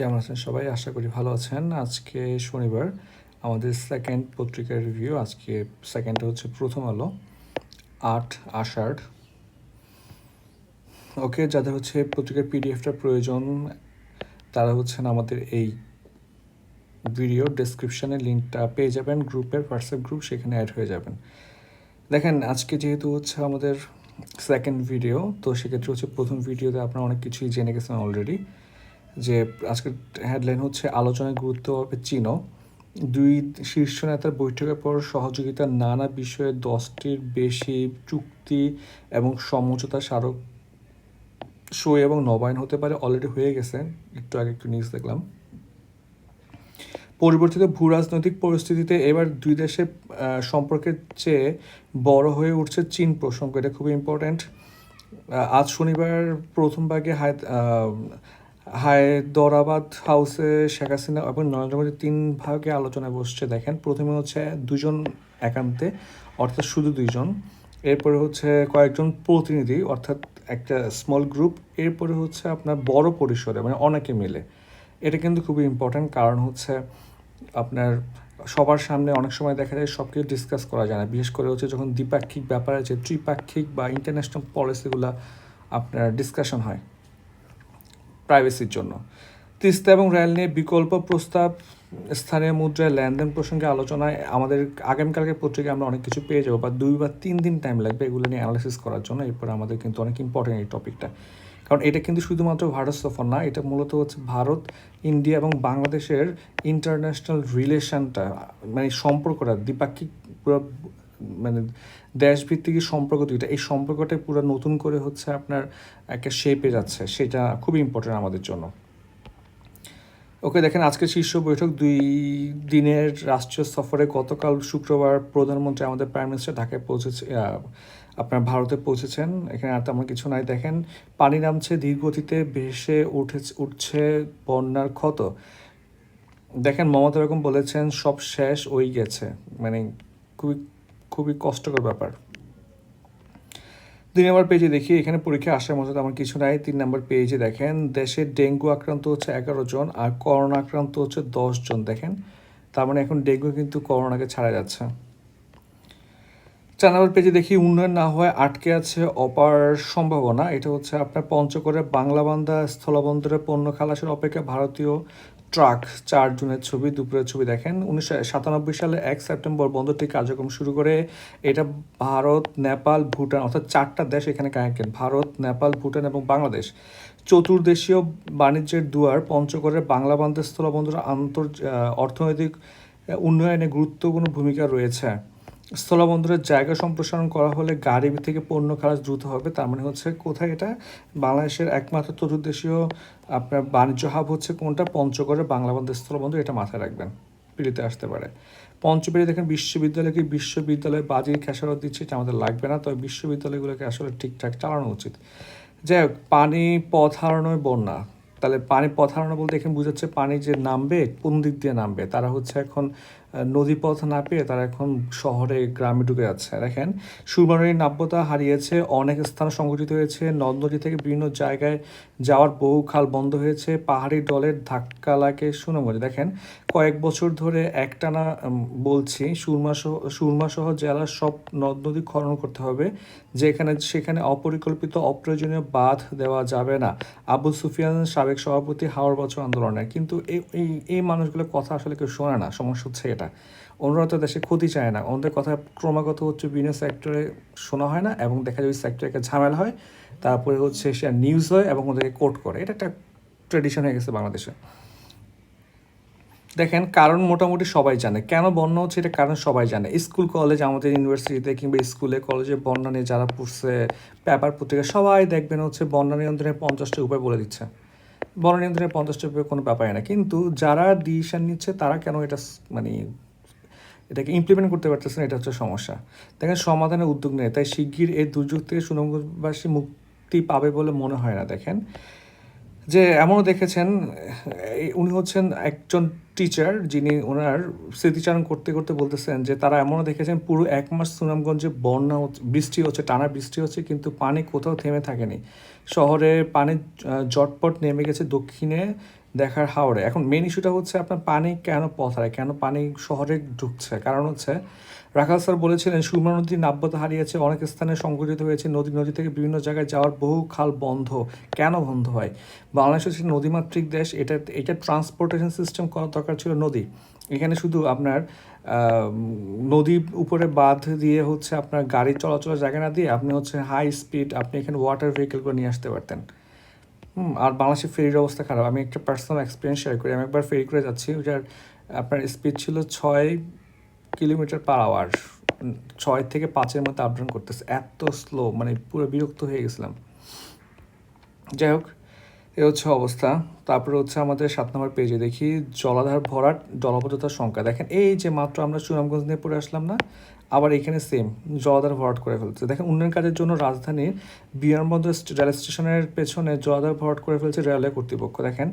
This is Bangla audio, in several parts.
কেমন আছেন সবাই? আশা করি ভালো আছেন। আজকে শনিবার, আমাদের সেকেন্ড পত্রিকার রিভিউ আজকে সেকেন্ডটা হচ্ছে প্রথম আলো, আট আষাঢ়। ওকে যাদের হচ্ছে পত্রিকার পিডিএফটা প্রয়োজন, তারা হচ্ছেন আমাদের এই ভিডিও ডেসক্রিপশানে লিঙ্কটা পেয়ে যাবেন, গ্রুপের হোয়াটসঅ্যাপ গ্রুপ সেখানে অ্যাড হয়ে যাবেন। দেখেন, আজকে যেহেতু হচ্ছে আমাদের সেকেন্ড ভিডিও তো সেক্ষেত্রে হচ্ছে প্রথম ভিডিওতে আপনারা অনেক কিছুই জেনে গেছেন অলরেডি যে আজকের হেডলাইন হচ্ছে, আলোচনায় গুরুত্ব হবে চীনও দুই শীর্ষ নেতার বৈঠকের পর সহযোগিতার নানা বিষয়ে দশটির বেশি চুক্তি এবং সমঝোতা স্মারক সই এবং নবায়ন হতে পারে অলরেডি হয়ে গেছে। একটু আগে একটু নিউজ দেখলাম। পরিবর্তিত ভূ রাজনৈতিক পরিস্থিতিতে এবার দুই দেশের সম্পর্কের চেয়ে বড় হয়ে উঠছে চীন প্রসঙ্গ। এটা খুবই ইম্পর্ট্যান্ট আজ শনিবার প্রথম ভাগে হায়দরাবাদ হাউসে শেখ হাসিনা এবং নরেন্দ্র মোদী তিন ভাগে আলোচনায় বসছে, দেখেন। প্রথমে হচ্ছে দুজন একান্তে, অর্থাৎ শুধু দুইজন। এরপরে হচ্ছে কয়েকজন প্রতিনিধি, অর্থাৎ একটা স্মল গ্রুপ এরপরে হচ্ছে আপনার বড় পরিসরে মানে অনেকে মিলে। এটা কিন্তু খুবই ইম্পর্ট্যান্ট কারণ হচ্ছে আপনার সবার সামনে অনেক সময় দেখা যায় সব কিছু ডিসকাস করা যায় না। বিশেষ করে হচ্ছে যখন দ্বিপাক্ষিক ব্যাপার আছে ত্রিপাক্ষিক বা ইন্টারন্যাশনাল পলিসিগুলো আপনার ডিসকাশন হয়। প্রাইভেসির জন্য। তিস্তা এবং রেল নিয়ে বিকল্প প্রস্তাব, স্থানীয় মুদ্রায় লেনদেন প্রসঙ্গে আলোচনায় আমাদের আগামীকালকে পত্রিকায় আমরা অনেক কিছু পেয়ে যাব, বা দুই বা তিন দিন টাইম লাগবে এগুলো নিয়ে অ্যানালাইসিস করার জন্য। এরপর আমাদের কিন্তু অনেক ইম্পর্টেন্ট এই টপিকটা কারণ এটা কিন্তু শুধুমাত্র ভারত সফর না, এটা মূলত হচ্ছে ভারত, ইন্ডিয়া এবং বাংলাদেশের ইন্টারন্যাশনাল রিলেশনটা মানে সম্পর্কটা, দ্বিপাক্ষিক মানে দেশভিত্তিক সম্পর্ক দুইটা এই সম্পর্কটা পুরো নতুন করে হচ্ছে আপনার একটা শেপে যাচ্ছে, সেটা খুবই ইম্পর্টেন্ট আমাদের জন্য। ওকে, দেখেন আজকে শীর্ষ বৈঠক, দুই দিনের রাষ্ট্রীয় সফরে গতকাল শুক্রবার প্রধানমন্ত্রী আমাদের প্রাইম মিনিস্টার ঢাকায় পৌঁছেছে আপনার ভারতে পৌঁছেছেন। এখানে আর তেমন কিছু নাই, দেখেন পানি নামছে ধীরগতিতে ভেসে উঠে উঠছে বন্যার ক্ষত। দেখেন মমতা বেগম বলেছেন, সব শেষ ওই গেছে মানে খুবই খুবই কষ্টকর ব্যাপার। দুই নম্বর পেজে দেখি, এখানে পরীক্ষা আসার মতো তেমন কিছু নাই। তিন নম্বর পেজে দেখেন, দেশে ডেঙ্গু আক্রান্ত হচ্ছে এগারো জন আর করোনা আক্রান্ত হচ্ছে দশ জন, দেখেন। তার মানে এখন ডেঙ্গু কিন্তু করোনাকে ছাড়া যাচ্ছে। চার নম্বর পেজে দেখি, উন্নয়ন না হওয়ায় আটকে আছে অপার সম্ভাবনা। এটা হচ্ছে আপনার পঞ্চগড়ে বাংলাবান্ধা স্থলবন্দরে পণ্য খালাসের অপেক্ষা ভারতীয় ট্রাক চার জুনের ছবি দুপুরের ছবি দেখেন। উনিশশো সাতানব্বই সালে এক সেপ্টেম্বর বন্দরটি কার্যক্রম শুরু করে। এটা ভারত নেপাল ভুটান অর্থাৎ চারটা দেশ এখানে কানেক্টেড। ভারত নেপাল ভুটান এবং বাংলাদেশ। চতুর্দেশীয় বাণিজ্যের দুয়ার পঞ্চগড়ের বাংলা বান্ধব স্থলবন্দর আন্তর আহ, অর্থনৈতিক উন্নয়নে গুরুত্বপূর্ণ ভূমিকা রয়েছে। স্থলবন্দরের জায়গা সম্প্রসারণ করা হলে গাড়ি থেকে পণ্য খালাস দ্রুত হবে। তার মানে হচ্ছে কোথায় এটা? বাংলাদেশের একমাত্র চতুর্দেশীয় আপনার বাণিজ্য হাব হচ্ছে কোনটা? পঞ্চগড়ের বাংলাবন্ধ স্থলবন্দর, এটা মাথায় রাখবেন। পিড়িতে আসতে পারে। পঞ্চপেড়ে দেখেন বিশ্ববিদ্যালয়কে বিশ্ববিদ্যালয় বাজির খেসারত দিচ্ছে, এটা আমাদের লাগবে না। তবে বিশ্ববিদ্যালয়গুলোকে আসলে ঠিকঠাক চালানো উচিত। যাই হোক, পানি পথ হারানোয় বন্যা। তাহলে পানি পথ হারানো বলতে এখানে বোঝাচ্ছে পানি যে নামবে, কোন দিক দিয়ে নামবে? তারা হচ্ছে এখন নদীপথ না পেয়ে তারা এখন শহরে গ্রামে ঢুকে যাচ্ছে। দেখেন সুরমানের নাব্যতা হারিয়েছে, অনেক স্থান সংগঠিত হয়েছে, নদ নদী থেকে বিভিন্ন জায়গায় যাওয়ার বহু খাল বন্ধ হয়েছে, পাহাড়ি দলের ধাক্কা লাগে সুনামগঞ্জ। দেখেন, কয়েক বছর ধরে একটানা বলছি, সুরমা সহ সুরমা সহ জেলার সব নদ নদী খনন করতে হবে, যেখানে, সেখানে অপরিকল্পিত অপ্রয়োজনীয় বাঁধ দেওয়া যাবে না। আবু সুফিয়ান সাবেক সভাপতি হাওড় বছর আন্দোলনের কিন্তু এই এই মানুষগুলোর কথা আসলে কেউ শোনে না, সমস্যা হচ্ছে ওনারা তো দেশে ক্ষতি চায় না। ওদের কথা ক্রমাগত হচ্ছে বিভিন্ন সেক্টরে শোনা হয় না এবং দেখা যায় ওই সেক্টরে একটা ঝামেলা হয়। তারপরে হচ্ছে সে নিউজ হয় এবং ওদেরকে কোর্ট করে। এটা একটা ট্রেডিশন হয়ে গেছে বাংলাদেশে। দেখেন, কারণ মোটামুটি সবাই জানে। কেন বন্যা হচ্ছে এটা কারণ সবাই জানে। স্কুল কলেজ আমাদের ইউনিভার্সিটিতে কিংবা স্কুলে কলেজে বন্যা নিয়ে যারা পড়ছে পেপার পত্রিকা, সবাই দেখবেন হচ্ছে বন্যা নিয়ন্ত্রণের পঞ্চাশটা উপায় বলে দিচ্ছে। বন্যা নিয়ন্ত্রণের পঞ্চাশটা উপায় কোনো ব্যাপারই না। কিন্তু যারা ডিসিশন নিচ্ছে, তারা কেন এটা মানে এটাকে ইমপ্লিমেন্ট করতে পারতেছে না এটা হচ্ছে সমস্যা। দেখেন, সমাধানের উদ্যোগ নেই। তাই শিগগির এই দুর্যোগ থেকে সুনামগঞ্জবাসী মুক্তি পাবে বলে মনে হয় না। দেখেন, যে এমনও দেখেছেন উনি হচ্ছেন একজন টিচার যিনি ওনার স্মৃতিচারণ করতে করতে বলতেছেন যে তারা এমনও দেখেছেন, পুরো এক মাস সুনামগঞ্জে বন্যা বৃষ্টি হচ্ছে, টানা বৃষ্টি হচ্ছে, কিন্তু পানি কোথাও থেমে থাকেনি। শহরে পানি আহ, জটপট নেমে গেছে দক্ষিণে দেখার হাওড়ে এখন মেন ইস্যুটা হচ্ছে আপনার পানি কেন পথ হারায় কেন পানি শহরে ঢুকছে? কারণ হচ্ছে রাখাল স্যার বলেছিলেন সুরমা নদী নাব্যতা হারিয়েছে অনেক স্থানে সংঘটিত হয়েছে নদী নদী থেকে বিভিন্ন জায়গায় যাওয়ার বহু খাল বন্ধ। কেন বন্ধ হয়? বাংলাদেশ হচ্ছে নদীমাতৃক দেশ এটা এটা ট্রান্সপোর্টেশন সিস্টেম করা দরকার ছিল নদী। এখানে শুধু আপনার নদী উপরে বাঁধ দিয়ে হচ্ছে আপনার গাড়ি চলাচলের জায়গা না দিয়ে আপনি হচ্ছে হাই স্পিড আপনি এখানে ওয়াটার ভেহিকেলগুলো নিয়ে আসতে পারতেন। আর বাংলাদেশের ফেরির অবস্থা খারাপ। আমি একটা পার্সোনাল এক্সপিরিয়েন্স শেয়ার করি। আমি একবার ফেরি করে যাচ্ছি, ওটার আপনার স্পিড ছিল ছয় কিলোমিটার পার আওয়ার ছয় থেকে পাঁচের মধ্যে আপডাউন করতেছে। এত স্লো মানে পুরো বিরক্ত হয়ে গেছিলাম। যাই হোক এ হচ্ছে অবস্থা। তারপরে হচ্ছে আমাদের সাত নম্বর পেজে দেখি, জলাধার ভরাট, জলবদ্ধতার সংখ্যা। দেখেন, এই যে মাত্র আমরা সুনামগঞ্জ নিয়ে পড়ে আসলাম না, আবার এখানে সেম জলাধার ভরাট করে ফেলছে। দেখেন, উন্নয়ন কাজের জন্য রাজধানীর বিমানবন্দর রেল স্টেশনের পেছনে জলাধার ভরাট করে ফেলছে রেলওয়ে কর্তৃপক্ষ। দেখেন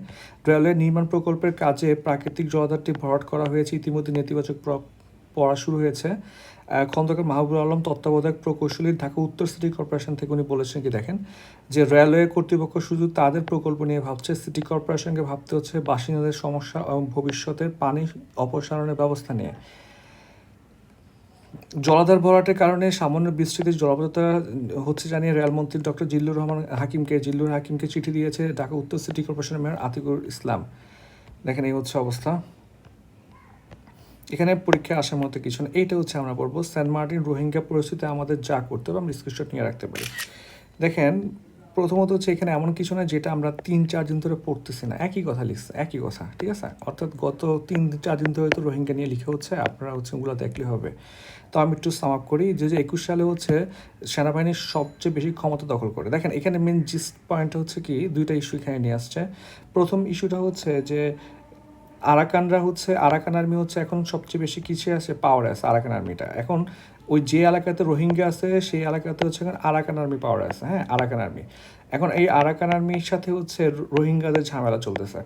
রেলওয়ে নির্মাণ প্রকল্পের কাজে প্রাকৃতিক জলাধারটি ভরাট করা হয়েছে। ইতিমধ্যে নেতিবাচক পড়া শুরু হয়েছে। খন্দকার মাহবুবুল আলম তত্ত্বাবধায়ক প্রকৌশলী ঢাকা উত্তর সিটি কর্পোরেশন থেকে উনি বলেছেন কি দেখেন, যে রেলওয়ে কর্তৃপক্ষ শুধু তাদের প্রকল্প নিয়ে ভাবছে, সিটি কর্পোরেশনকে ভাবতে হচ্ছে বাসিন্দাদের সমস্যা এবং ভবিষ্যতের পানি অপসারণের ব্যবস্থা নিয়ে। জলাধার ভরাটের কারণে সামান্য বৃষ্টিতে জলাবদ্ধতা হচ্ছে জানিয়ে রেলমন্ত্রী ডক্টর জিল্লুর রহমান হাকিমকে, জিল্লুর হাকিমকে চিঠি দিয়েছে ঢাকা উত্তর সিটি কর্পোরেশনের মেয়র আতিকুর ইসলাম। দেখেন এই হচ্ছে অবস্থা। এখানে পরীক্ষায় আসার মতো কিছু না। এইটা হচ্ছে আমরা বলব সেন্ট মার্টিন রোহিঙ্গা পরিস্থিতি আমাদের যা করতে হবে, আমরা স্ক্রিনশট নিয়ে রাখতে পারি। দেখেন, প্রথমত হচ্ছে এখানে এমন কিছু না যেটা আমরা তিন, চার দিন ধরে পড়তেছি না। একই কথা লিখছে, একই কথা, ঠিক আছে? অর্থাৎ গত তিন, চার দিন ধরে তো রোহিঙ্গা নিয়ে লিখে হচ্ছে, আপনারা হচ্ছে ওগুলো দেখলে হবে। তো আমি একটু সাম আপ করি, যে যে, একুশ সালে হচ্ছে সেনাবাহিনীর সবচেয়ে বেশি ক্ষমতা দখল করে। দেখেন, এখানে মেন জিস্ট পয়েন্ট হচ্ছে কি, দুইটা ইস্যু এখানে নিয়ে আসছে। প্রথম ইস্যুটা হচ্ছে যে আরাকানরা হচ্ছে, আরাকান আর্মি হচ্ছে এখন সবচেয়ে বেশি কিছু আছে? পাওয়ার আছে, আরাকান আর্মিটা এখন ওই যে এলাকাতে রোহিঙ্গা আছে, সেই এলাকাতে হচ্ছে এখন আরাকান আর্মি পাওয়ার আছে হ্যাঁ? Arakan army. এখন এই আরাকান আর্মির সাথে হচ্ছে রোহিঙ্গাদের ঝামেলা চলতেছে।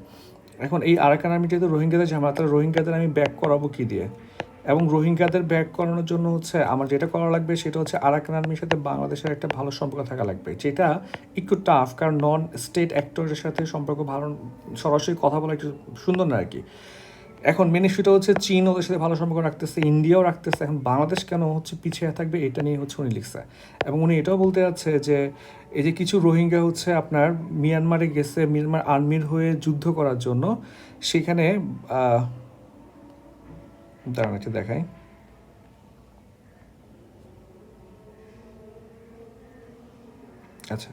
এখন এই আরাকান আর্মি যেহেতু রোহিঙ্গাদের ঝামেলা, তাহলে রোহিঙ্গাদের আমি ব্যাক করাবো কী দিয়ে? এবং রোহিঙ্গাদের ব্যাক করানোর জন্য হচ্ছে আমার যেটা করা লাগবে সেটা হচ্ছে আরাকান আর্মির সাথে বাংলাদেশের একটা ভালো সম্পর্ক থাকা লাগবে, যেটা একটু টাফ কারণ নন স্টেট অ্যাক্টরের সাথে সম্পর্ক ভালো, সরাসরি কথা বলা একটু সুন্দর না আর কি। এখন মেন ইস্যুটা হচ্ছে চীন ওদের সাথে ভালো সম্পর্ক রাখতেছে, ইন্ডিয়াও রাখতেছে, এখন বাংলাদেশ কেন হচ্ছে পিছিয়ে থাকবে এটা নিয়ে হচ্ছে উনি লিখছে। এবং উনি এটাও বলতে যাচ্ছে যে এই যে কিছু রোহিঙ্গা হচ্ছে আপনার মিয়ানমারে গেছে, মিয়ানমার আর্মির হয়ে যুদ্ধ করার জন্য, সেখানে দাঁড়ান একটু দেখাই। আচ্ছা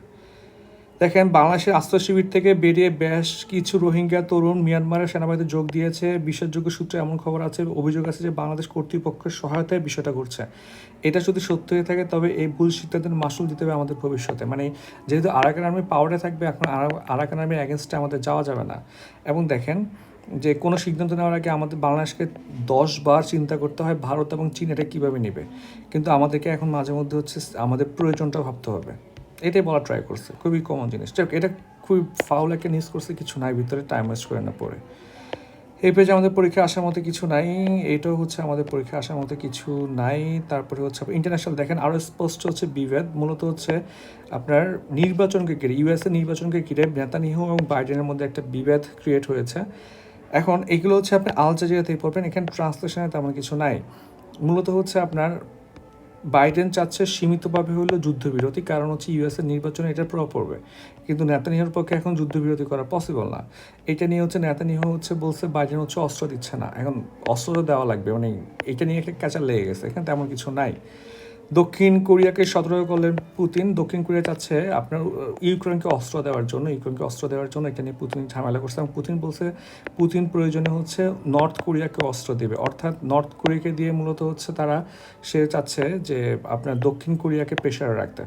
দেখেন বাংলাদেশের আশ্রয় শিবির থেকে বেরিয়ে বেশ কিছু রোহিঙ্গা তরুণ মিয়ানমারের সেনাবাহিনীতে যোগ দিয়েছে। বিশ্বাসযোগ্য সূত্রে এমন খবর আছে, অভিযোগ আছে যে বাংলাদেশ কর্তৃপক্ষের সহায়তায় বিষয়টা ঘটছে। এটা যদি সত্য হয়ে থাকে, তবে এই ভুল সিদ্ধান্তের মাসুল দিতে হবে আমাদের ভবিষ্যতে। মানে যেহেতু আরাকান আর্মি পাওয়ারে থাকবে, এখন আরা- আরাকান আর্মির অ্যাগেনস্টে আমাদের যাওয়া যাবে না। এবং দেখেন যে কোনো সিদ্ধান্ত নেওয়ার আগে আমাদের বাংলাদেশকে দশ বার চিন্তা করতে হয় ভারত এবং চীন এটা কীভাবে নেবে। কিন্তু আমাদেরকে এখন মাঝে মধ্যে হচ্ছে আমাদের প্রয়োজনটা ভাবতে হবে। এটাই বলা ট্রাই করছে, খুবই কমন জিনিস। এটা খুবই ফাউল একটা নিউজ করছে, কিছু নাই, ভিতরে টাইম ওয়েস্ট করে না পড়ে এই পেজে আমাদের পরীক্ষা আসার মতো কিছু নাই, এটাও হচ্ছে আমাদের পরীক্ষা আসার মতো কিছু নাই। তারপরে হচ্ছে ইন্টারন্যাশনাল দেখেন আরও স্পষ্ট হচ্ছে বিভেদ। মূলত হচ্ছে আপনার নির্বাচনকে ঘিরে ইউএসএ নির্বাচনকে ঘিরে নেতানিহু এবং বাইডেনের মধ্যে একটা বিভেদ ক্রিয়েট হয়েছে। এখন এগুলো হচ্ছে আপনি আল জাজিরাতেই পড়বেন, এখানে ট্রান্সলেশনে তেমন কিছু নাই। মূলত হচ্ছে আপনার বাইডেন চাচ্ছে সীমিতভাবে হলো যুদ্ধবিরতি, কারণ হচ্ছে ইউএসের নির্বাচনে এটার প্রভাব পড়বে। কিন্তু নেতানিয়াহুর পক্ষে এখন যুদ্ধবিরতি করা পসিবল না। এটা নিয়ে হচ্ছে নেতানিয়াহু হচ্ছে বলছে বাইডেন হচ্ছে অস্ত্র দিচ্ছে না। এখন অস্ত্র দেওয়া লাগবে মানে এটা নিয়ে একটা ক্যাচার লেগে গেছে, এখানে তেমন কিছু নাই। দক্ষিণ কোরিয়াকে সতর্ক করলেন পুতিন। দক্ষিণ কোরিয়া চাচ্ছে আপনার ইউক্রেনকে অস্ত্র দেওয়ার জন্য, ইউক্রেনকে অস্ত্র দেওয়ার জন্য এটা নিয়ে পুতিন ঝামেলা করছে এবং পুতিন বলছে, পুতিন প্রয়োজনে হচ্ছে নর্থ কোরিয়াকে অস্ত্র দেবে। অর্থাৎ নর্থ কোরিয়াকে দিয়ে মূলত হচ্ছে তারা, সে চাচ্ছে যে আপনার দক্ষিণ কোরিয়াকে প্রেশারে রাখতে।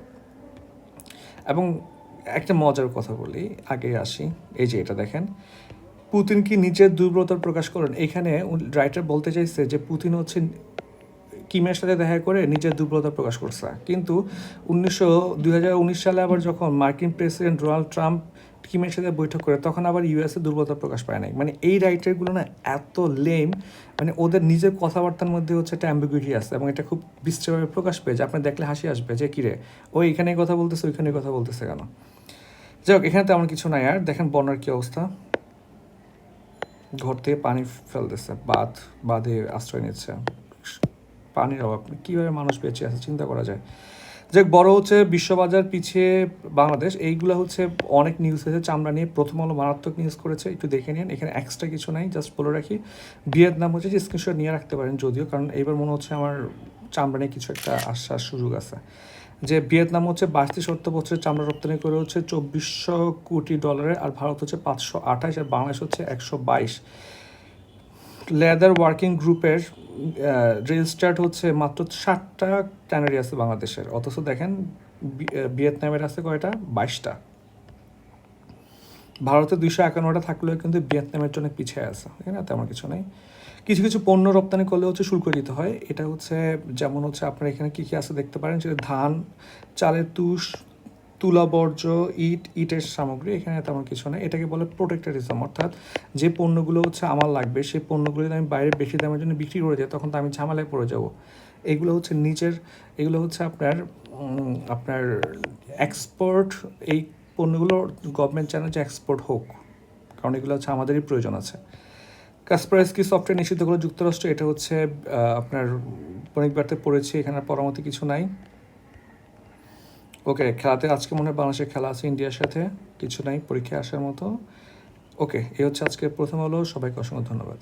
এবং একটা মজার কথা বলি, আগে আসি, এই যে এটা দেখেন। পুতিন কি নিজের দুর্বলতা প্রকাশ করেন? এখানে রাইটার বলতে চাইছে যে পুতিন হচ্ছে কিমের সাথে দেখা করে নিজের দুর্বলতা প্রকাশ করছে। কিন্তু উনিশশো, দুই সালে আবার যখন মার্কিন প্রেসিডেন্ট ডোনাল্ড ট্রাম্প কিমের সাথে বৈঠক করে, তখন আবার ইউএসএ দুর্বলতা প্রকাশ পায় নাই। মানে এই রাইটারগুলো না এত লেম মানে ওদের নিজের কথাবার্তার মধ্যে হচ্ছে একটা অ্যাম্বিগুইটি আছে এবং এটা খুব বিস্তৃতভাবে প্রকাশ পেয়ে যে আপনার দেখলে হাসি আসবে যে, কিরে, ও এখানে কথা বলতেছে ওইখানে কথা বলতেছে কেন? যাই হোক, এখানে তেমন কিছু নাই আর। দেখেন বন্যার কি অবস্থা। ঘর থেকে পানি ফেলতেছে, বাঁধ বাঁধে আশ্রয় নিচ্ছে। পানির অভাব। কীভাবে মানুষ বেঁচে আছে চিন্তা করা যায়। যে বড় হচ্ছে বিশ্ববাজার, পিছিয়ে বাংলাদেশ। এইগুলো হচ্ছে অনেক নিউজ হয়েছে চামড়া নিয়ে প্রথম আলো মারাত্মক নিউজ করেছে। একটু দেখে নিন। এখানে এক্সট্রা কিছু নাই। জাস্ট বলে রাখি, ভিয়েতনাম হচ্ছে যে স্ক্রিনশট নিয়ে রাখতে পারেন যদিও, কারণ এইবার মনে হচ্ছে আমার চামড়া নিয়ে কিছু একটা আশ্বাস সুযোগ আছে। যে ভিয়েতনাম হচ্ছে বাইশটি সত্তর বছরের চামড়া রপ্তানি করে হচ্ছে চব্বিশশো কোটি ডলারের আর ভারত হচ্ছে পাঁচশো আঠাশ আর বাংলাদেশ হচ্ছে একশো বাইশ। লেদার ওয়ার্কিং গ্রুপের রেজিস্টার্ড হচ্ছে মাত্র ষাটটা ট্যানারি আছে বাংলাদেশের। অথচ দেখেন ভিয়েতনামের আছে কয়টা? বাইশটা। ভারতে দুইশো একান্নটা থাকলেও কিন্তু ভিয়েতনামের জন্য পিছিয়ে আছে ঠিক না? তেমন কিছু নেই। কিছু কিছু পণ্য রপ্তানি করলে হচ্ছে শুল্ক দিতে হয়। এটা হচ্ছে, যেমন হচ্ছে আপনার এখানে কী কী আছে দেখতে পারেন? সেটা ধান, চালের তুষ তুলা বর্জ্য, ইট, ইটের সামগ্রী, এখানে তেমন কিছু নেই। এটাকে বলে প্রোটেক্টারিজম অর্থাৎ যে পণ্যগুলো হচ্ছে আমার লাগবে, সেই পণ্যগুলো আমি বাইরে বেশি দামের জন্য বিক্রি করে যাই তখন তো আমি ঝামেলায় পড়ে যাব। এগুলো হচ্ছে নিচের এগুলো হচ্ছে আপনার আপনার এক্সপোর্ট এই পণ্যগুলো গভর্নমেন্ট চায় না যে এক্সপোর্ট হোক, কারণ এগুলো হচ্ছে আমাদেরই প্রয়োজন আছে। কাসপারস্কি সফটওয়্যার নিষিদ্ধ করে যুক্তরাষ্ট্র, এটা হচ্ছে আপনার অনেকবারতে পড়েছি, এখানে পরামতি কিছু নাই। ওকে খেলাতে আজকে মনে হয় বাংলাদেশের খেলা আছে ইন্ডিয়ার সাথে। কিছু নাই, পরীক্ষায় আসার মতো। ওকে এই হচ্ছে আজকে প্রথম হলো। সবাইকে অসংখ্য ধন্যবাদ।